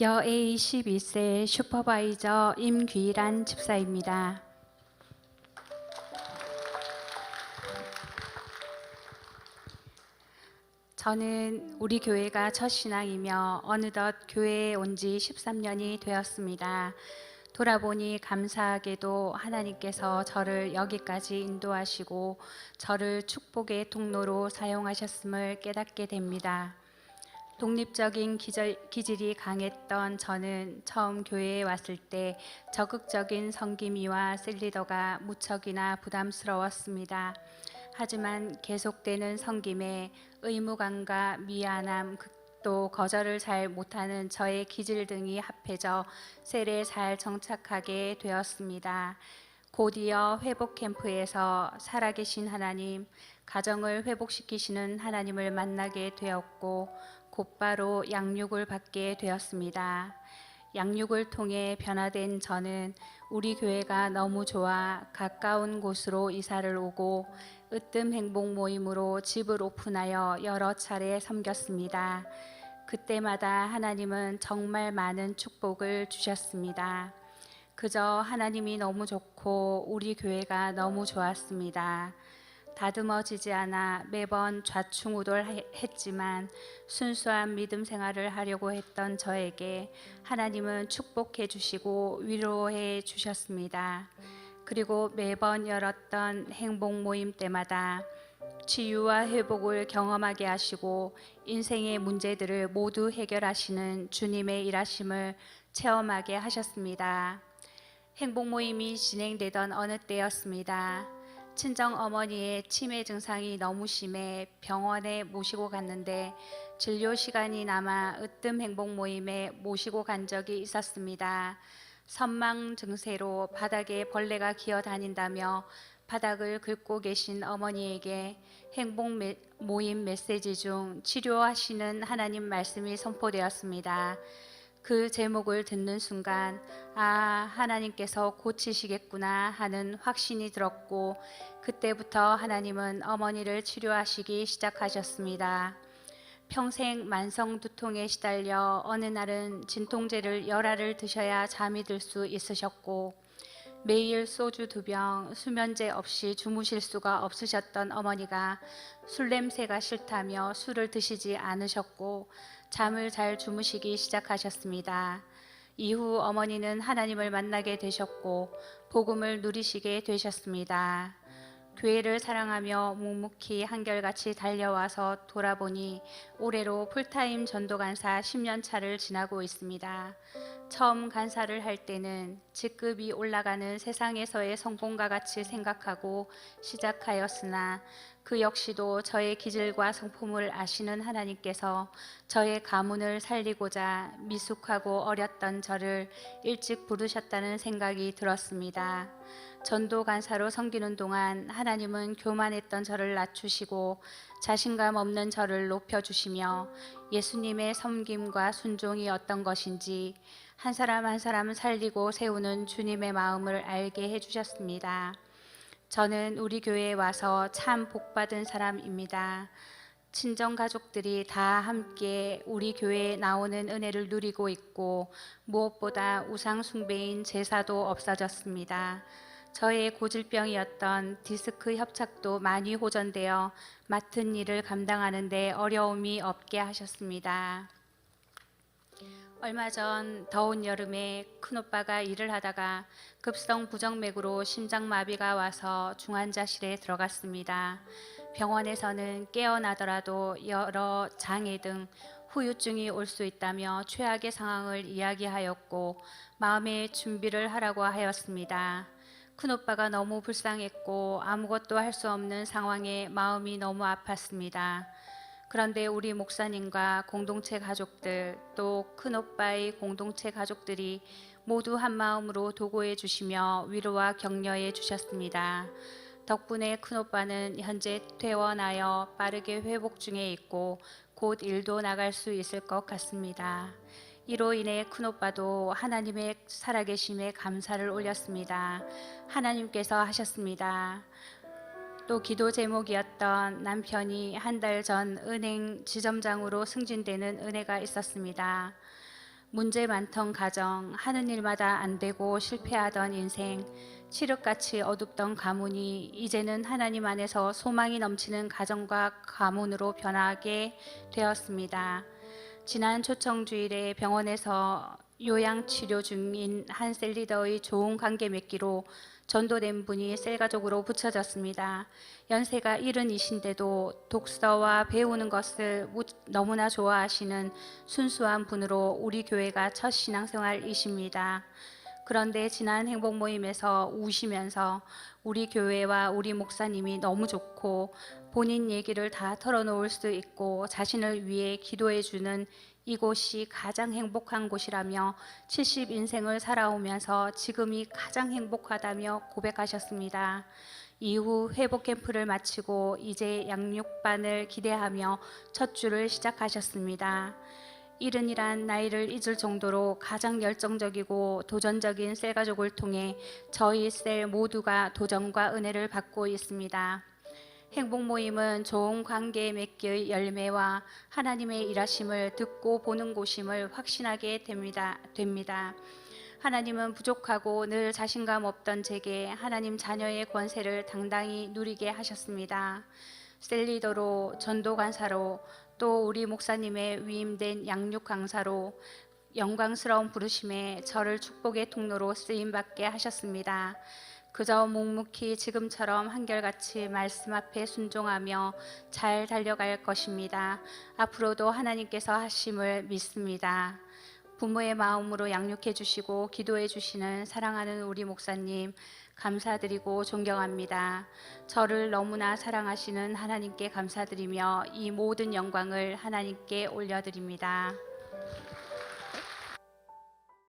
여A 12세 슈퍼바이저 임귀란 집사입니다. 저는 우리 교회가 첫 신앙이며 어느덧 교회에 온 지 13년이 되었습니다. 돌아보니 감사하게도 하나님께서 저를 여기까지 인도하시고 저를 축복의 통로로 사용하셨음을 깨닫게 됩니다. 독립적인 기질이 강했던 저는 처음 교회에 왔을 때 적극적인 성기미와 셀리더가 무척이나 부담스러웠습니다. 하지만 계속되는 성김에 의무감과 미안함, 또 거절을 잘 못하는 저의 기질 등이 합해져 셀에 잘 정착하게 되었습니다. 곧이어 회복 캠프에서 살아계신 하나님, 가정을 회복시키시는 하나님을 만나게 되었고 곧바로 양육을 받게 되었습니다. 양육을 통해 변화된 저는 우리 교회가 너무 좋아 가까운 곳으로 이사를 오고 으뜸 행복 모임으로 집을 오픈하여 여러 차례 섬겼습니다. 그때마다 하나님은 정말 많은 축복을 주셨습니다. 그저 하나님이 너무 좋고 우리 교회가 너무 좋았습니다. 다듬어지지 않아 매번 좌충우돌했지만 순수한 믿음 생활을 하려고 했던 저에게 하나님은 축복해 주시고 위로해 주셨습니다. 그리고 매번 열었던 행복 모임 때마다 치유와 회복을 경험하게 하시고 인생의 문제들을 모두 해결하시는 주님의 일하심을 체험하게 하셨습니다. 행복 모임이 진행되던 어느 때였습니다. 친정 어머니의 치매 증상이 너무 심해 병원에 모시고 갔는데 진료 시간이 남아 으뜸 행복 모임에 모시고 간 적이 있었습니다. 선망 증세로 바닥에 벌레가 기어 다닌다며 바닥을 긁고 계신 어머니에게 행복 메- 모임 메시지 중 치료하시는 하나님 말씀이 선포되었습니다. 그 제목을 듣는 순간 아 하나님께서 고치시겠구나 하는 확신이 들었고 그때부터 하나님은 어머니를 치료하시기 시작하셨습니다. 평생 만성 두통에 시달려 어느 날은 진통제를 열알을 드셔야 잠이 들 수 있으셨고 매일 소주 두 병 수면제 없이 주무실 수가 없으셨던 어머니가 술 냄새가 싫다며 술을 드시지 않으셨고 잠을 잘 주무시기 시작하셨습니다. 이후 어머니는 하나님을 만나게 되셨고 복음을 누리시게 되셨습니다. 교회를 사랑하며 묵묵히 한결같이 달려와서 돌아보니 올해로 풀타임 전도 간사 10년 차를 지나고 있습니다. 처음 간사를 할 때는 직급이 올라가는 세상에서의 성공과 같이 생각하고 시작하였으나 그 역시도 저의 기질과 성품을 아시는 하나님께서 저의 가문을 살리고자 미숙하고 어렸던 저를 일찍 부르셨다는 생각이 들었습니다. 전도 간사로 섬기는 동안 하나님은 교만했던 저를 낮추시고 자신감 없는 저를 높여 주시며 예수님의 섬김과 순종이 어떤 것인지 한 사람 한 사람 살리고 세우는 주님의 마음을 알게 해주셨습니다. 저는 우리 교회에 와서 참 복받은 사람입니다. 친정 가족들이 다 함께 우리 교회에 나오는 은혜를 누리고 있고 무엇보다 우상 숭배인 제사도 없어졌습니다. 저의 고질병이었던 디스크 협착도 많이 호전되어 맡은 일을 감당하는데 어려움이 없게 하셨습니다. 얼마 전 더운 여름에 큰오빠가 일을 하다가 급성 부정맥으로 심장마비가 와서 중환자실에 들어갔습니다. 병원에서는 깨어나더라도 여러 장애 등 후유증이 올 수 있다며 최악의 상황을 이야기하였고 마음의 준비를 하라고 하였습니다. 큰오빠가 너무 불쌍했고 아무것도 할 수 없는 상황에 마음이 너무 아팠습니다. 그런데 우리 목사님과 공동체 가족들 또 큰오빠의 공동체 가족들이 모두 한 마음으로 도고해 주시며 위로와 격려해 주셨습니다. 덕분에 큰오빠는 현재 퇴원하여 빠르게 회복 중에 있고 곧 일도 나갈 수 있을 것 같습니다. 이로 인해 큰오빠도 하나님의 살아계심에 감사를 올렸습니다. 하나님께서 하셨습니다. 또 기도 제목이었던 남편이 한 달 전 은행 지점장으로 승진되는 은혜가 있었습니다. 문제 많던 가정, 하는 일마다 안 되고 실패하던 인생, 칠흑같이 어둡던 가문이 이제는 하나님 안에서 소망이 넘치는 가정과 가문으로 변하게 되었습니다. 지난 초청주일에 병원에서 요양 치료 중인 한 셀 리더의 좋은 관계 맺기로 전도된 분이 셀 가족으로 붙여졌습니다. 연세가 일흔이신데도 독서와 배우는 것을 무- 너무나 좋아하시는 순수한 분으로 우리 교회가 첫 신앙생활이십니다. 그런데 지난 행복 모임에서 우시면서 우리 교회와 우리 목사님이 너무 좋고 본인 얘기를 다 털어놓을 수 있고 자신을 위해 기도해 주는 이곳이 가장 행복한 곳이라며 70 인생을 살아오면서 지금이 가장 행복하다며 고백하셨습니다. 이후 회복 캠프를 마치고 이제 양육반을 기대하며 첫 주를 시작하셨습니다. 이른이란 나이를 잊을 정도로 가장 열정적이고 도전적인 셀 가족을 통해 저희 셀 모두가 도전과 은혜를 받고 있습니다. 행복 모임은 좋은 관계 맺기의 열매와 하나님의 일하심을 듣고 보는 곳임을 확신하게 됩니다. 됩니다. 하나님은 부족하고 늘 자신감 없던 제게 하나님 자녀의 권세를 당당히 누리게 하셨습니다. 셀리더로 전도 간사로 또 우리 목사님의 위임된 양육 강사로 영광스러운 부르심에 저를 축복의 통로로 쓰임 받게 하셨습니다. 그저 묵묵히 지금처럼 한결같이 말씀 앞에 순종하며 잘 달려갈 것입니다. 앞으로도 하나님께서 하심을 믿습니다. 부모의 마음으로 양육해 주시고 기도해 주시는 사랑하는 우리 목사님 감사드리고 존경합니다. 저를 너무나 사랑하시는 하나님께 감사드리며 이 모든 영광을 하나님께 올려드립니다.